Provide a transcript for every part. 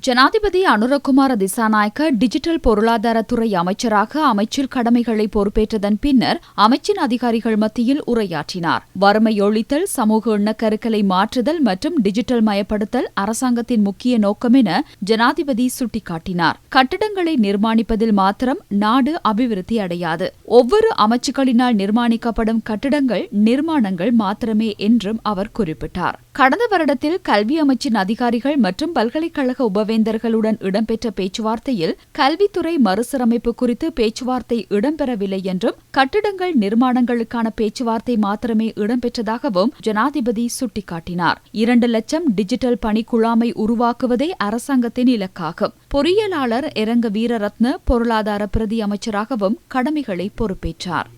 ஜனாதிபதி அனுரகுமார திசாநாயக்க டிஜிட்டல் பொருளாதாரத்துறை அமைச்சராக அமைச்சில் கடமைகளை பொறுப்பேற்றதன் பின்னர் அமைச்சின் அதிகாரிகள் மத்தியில் உரையாற்றினார். வறுமை ஒழித்தல் சமூக எண்ணக்கருக்களை மாற்றுதல் மற்றும் டிஜிட்டல் மயப்படுத்தல் அரசாங்கத்தின் முக்கிய நோக்கம் என ஜனாதிபதி சுட்டிக்காட்டினார். கட்டிடங்களை நிர்மாணிப்பதில் மாத்திரம் நாடு அபிவிருத்தி அடையாது. ஒவ்வொரு அமைச்சுகளினால் நிர்மாணிக்கப்படும் கட்டிடங்கள் நிர்மாணங்கள் மாத்திரமே என்றும் அவர் குறிப்பிட்டார். கடந்த வருடத்தில் கல்வி அமைச்சின் அதிகாரிகள் மற்றும் பல்கலைக்கழக உப உபவேந்தர்களுடன் இடம்பெற்ற பேச்சுவார்த்தையில் கல்வித்துறை மறுசீரமைப்பு குறித்து பேச்சுவார்த்தை இடம்பெறவில்லை என்றும் கட்டிடங்கள் நிர்மாணங்களுக்கான பேச்சுவார்த்தை மாத்திரமே இடம்பெற்றதாகவும் ஜனாதிபதி சுட்டிக்காட்டினார். இரண்டு லட்சம் டிஜிட்டல் பணிக்குழாமை உருவாக்குவதே அரசாங்கத்தின் இலக்காகும். பொறியியலாளர் இரங்க வீரரத்ன பொருளாதார பிரதி அமைச்சராகவும் கடமைகளை பொறுப்பேற்றார்.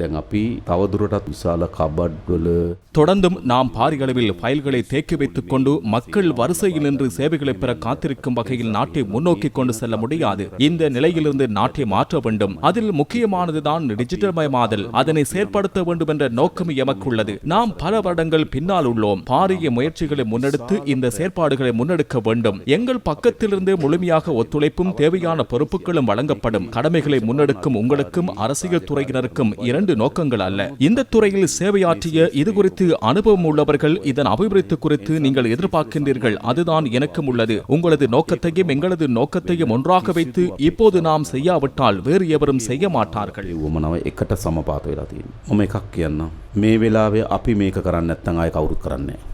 දැන් අපි තවදුරටත් විශාල කබඩ් වල தொடர்ந்தும் நாம் பாரியளவில் ஃபைல்களை தேக்கி வைத்துக் கொண்டு மக்கள் வரிசையில் நின்று சேவைகளை பெற காத்திருக்கும் வகையில் நாட்டை முன்னோக்கி கொண்டு செல்ல முடியாது இந்த நிலையிலிருந்து நாட்டை மாற்ற வேண்டும் அதில் முக்கியமானதுதான் டிஜிட்டல் மயமாதல் அதனை செயற்படுத்த வேண்டும் என்ற நோக்கம் எமக்குள்ளது நாம் பல வருடங்கள் பின்னால் உள்ளோம் பாரிய முயற்சிகளை முன்னெடுத்து இந்த செயற்பாடுகளை முன்னெடுக்க வேண்டும் எங்கள் பக்கத்திலிருந்து முழுமையாக ஒத்துழைப்பும் தேவையான பொறுப்புகளும் வழங்கப்படும் கடமைகளை முன்னெடுக்கும் உங்களுக்கும் அரசியல் துறையினருக்கும் இரண்டு தனது நோக்கங்கள் அல்ல. இந்த துறையில் சேவையாற்றிய இது குறித்து அனுபவம் உள்ளவர்கள் இதன் அபிவிருத்தி குறித்து நீங்கள் எதிர்பார்க்கின்றீர்கள். அதுதான் எனக்கும் உள்ளது. உங்களது நோக்கத்தையும் எங்களது நோக்கத்தையும் ஒன்றாக வைத்து இப்போது நாம் செய்யாவிட்டால் வேறு எவரும் செய்ய மாட்டார்கள். உமனாவை எக்கட்ட சம பார்த்து இல்லாதீங்க உமை கக்கியன்னா மே விழாவே அப்பி மேய்க்க கரான் நெத்தங்காய் கவுரு கரண்ணே